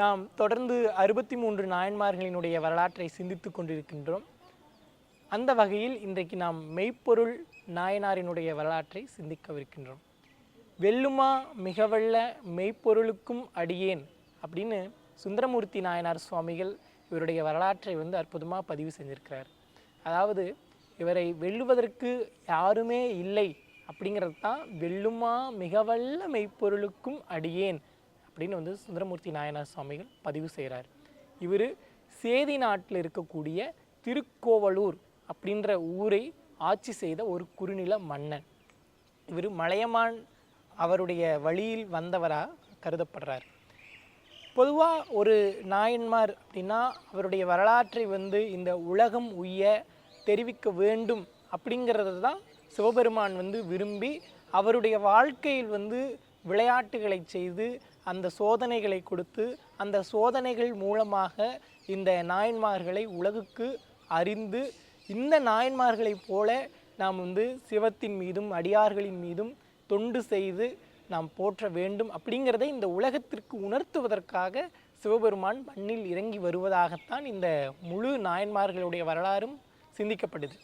நாம் தொடர்ந்து அறுபத்தி மூன்று நாயன்மார்களினுடைய வரலாற்றை சிந்தித்து கொண்டிருக்கின்றோம். அந்த வகையில் இன்றைக்கு நாம் மெய்ப்பொருள் நாயனாரினுடைய வரலாற்றை சிந்திக்கவிருக்கின்றோம். வெல்லுமா மிகவல்ல மெய்ப்பொருளுக்கும் அடியேன் அப்படின்னு சுந்தரமூர்த்தி நாயனார் சுவாமிகள் இவருடைய வரலாற்றை வந்து அற்புதமாக பதிவு செஞ்சிருக்கிறார். அதாவது இவரை வெல்லுவதற்கு யாருமே இல்லை அப்படிங்கிறது தான் வெல்லுமா மிகவல்ல மெய்ப்பொருளுக்கும் அடியேன் அப்படின்னு வந்து சுந்தரமூர்த்தி நாயனார் சுவாமிகள் பதிவு செய்கிறார். இவர் சேதி நாட்டில் இருக்கக்கூடிய திருக்கோவலூர் அப்படின்ற ஊரை ஆட்சி செய்த ஒரு குறுநில மன்னன். இவர் மலையமான் அவருடைய வழியில் வந்தவராக கருதப்படுறார். பொதுவாக ஒரு நாயன்மார் அப்படின்னா அவருடைய வரலாற்றை வந்து இந்த உலகம் உய்ய தெரிவிக்க வேண்டும் அப்படிங்கிறது தான் சிவபெருமான் வந்து விரும்பி அவருடைய வாழ்க்கையில் வந்து விளையாட்டுகளை செய்து அந்த சோதனைகளை கொடுத்து அந்த சோதனைகள் மூலமாக இந்த நாயன்மார்களை உலகுக்கு அறிந்து இந்த நாயன்மார்களைப் போல நாம் வந்து சிவத்தின் மீதும் அடியார்களின் மீதும் தொண்டு செய்து நாம் போற்ற வேண்டும் அப்படிங்கிறதை இந்த உலகத்திற்கு உணர்த்துவதற்காக சிவபெருமான் மண்ணில் இறங்கி வருவதாகத்தான் இந்த முழு நாயன்மார்களுடைய வரலாறும் சிந்திக்கப்படுது.